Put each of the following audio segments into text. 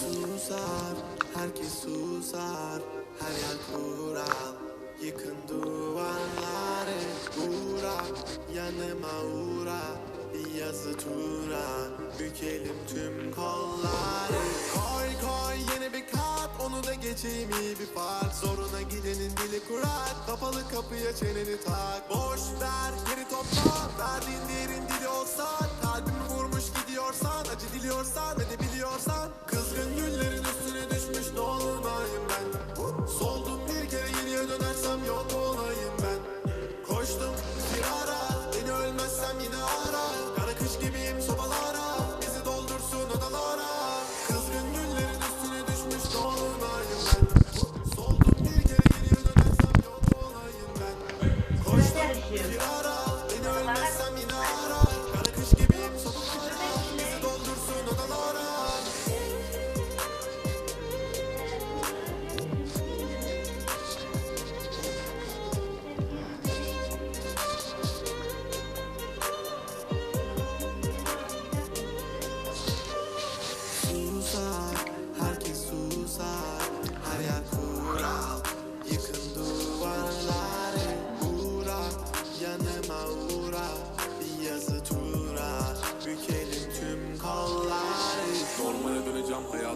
Susar, herkes susar Her yer kural Yıkın duvarları Uğra, yanıma uğra yazı tura. Bükelim tüm kolları. Koy koy yeni bir kat Onu da geçeyim iyi bir fark kapıya çeneni tak. Boş ver geri topla. Verdiğin değerin dili olsa Kalbimi vurmuş gidiyorsan Acı diliyorsan ve de biliyorsan Kızgın güllerin üstüne düşmüş dolunayım ben Attitude.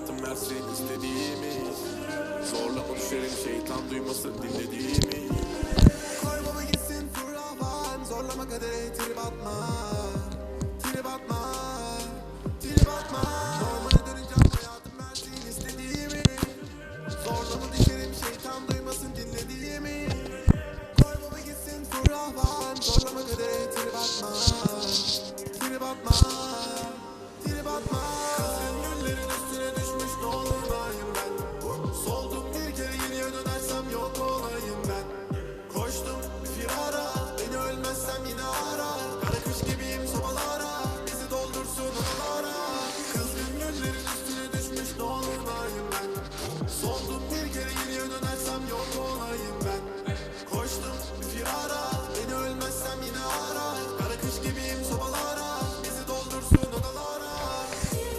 Döneceğim hayatım versin istediğimi. Zorlama düşerim şeytan duymasın dinlediğimi. Baba gitsin fırlavan Zorlama kadere trip atma. Trip atma. Trip atma. Normale döneceğim hayatım versin istediğimi. Zorlama düşerim şeytan duymasın dinlediğimi. Baba gitsin fırlavan Zorlama kadere Trip atma. Trip atma